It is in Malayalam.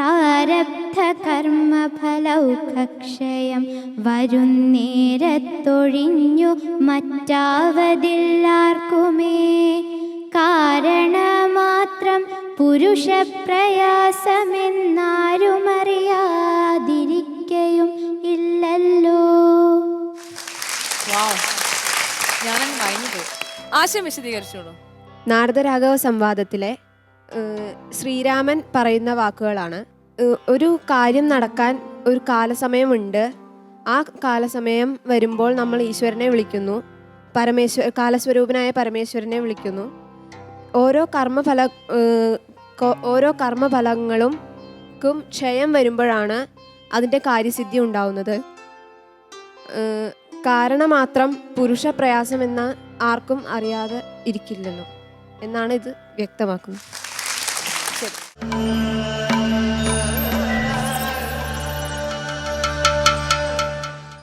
ആരബ്ധ കർമ്മഫലൗഖക്ഷയം വരുന്നേരത്തൊഴിഞ്ഞു മറ്റാവതില്ലാർക്കുമേ. കാരണമാത്രം പുരുഷപ്രയാസമെന്നാരുമറിയാതിരിക്കയും ഇല്ലല്ലോ. ആശയം വിശദീകരിച്ചോളൂ. നാരദരാഘവ സംവാദത്തിലെ ശ്രീരാമൻ പറയുന്ന വാക്കുകളാണ്. ഒരു കാര്യം നടക്കാൻ ഒരു കാലസമയമുണ്ട്. ആ കാലസമയം വരുമ്പോൾ നമ്മൾ ഈശ്വരനെ വിളിക്കുന്നു. പരമേശ്വര കാലസ്വരൂപനായ പരമേശ്വരനെ വിളിക്കുന്നു. ഓരോ കർമ്മഫല ഓരോ കർമ്മഫലങ്ങളും ക്കും ക്ഷയം വരുമ്പോഴാണ് അതിന്റെ കാര്യസിദ്ധി ഉണ്ടാവുന്നത്. കാരണമാത്രം പുരുഷ പ്രയാസമെന്ന ആർക്കും അറിയാതെ ഇരിക്കില്ലല്ലോ. എന്നാണ് ഇത് വ്യക്തമാക്കുന്നത്. うん。